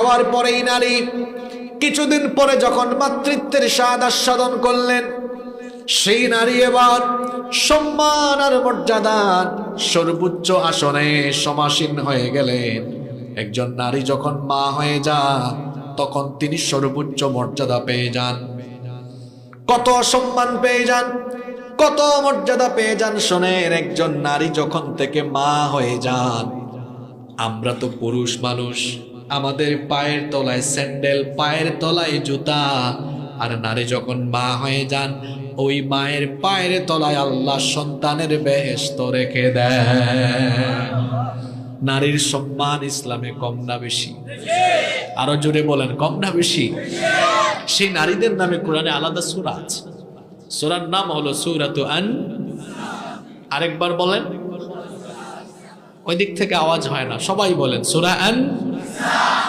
হওয়ার পরেই নারী কিছুদিন পরে যখন মাতৃত্বের স্বাদ আস্বাদন করলেন, সেই নারী এবার সম্মান আর মর্যাদার সর্বোচ্চ আসনে সমাসীন হয়ে গেলেন। একজন নারী যখন মা হয়ে যান, তখন তিনি সর্বোচ্চ মর্যাদা পেয়ে যান। কত সম্মান পেয়ে যান, কত মর্যাদা পেয়ে যান শোনেন, একজন নারী যখন থেকে মা হয়ে যান, আমরা তো পুরুষ মানুষ। আমাদের পায়ের তলায় স্যান্ডেল, পায়ের তলায় জুতা। আর নারী যখন মা হয়ে যান, ওই মায়ের পায়ের তলায় আল্লাহ সন্তানের বেহেস্ত রেখে দেয় নারীর সম্মান ইসলামে কম না বেশি। আরও জোরে বলেন, কম না বেশি। সেই নারীদের নামে কোরআনে আলাদা সুরা আছে। সুরার নাম হলো সুরাতু আরেকবার বলেন। ওই দিক থেকে আওয়াজ হয় না, সবাই বলেন, সুরা আন। Stop!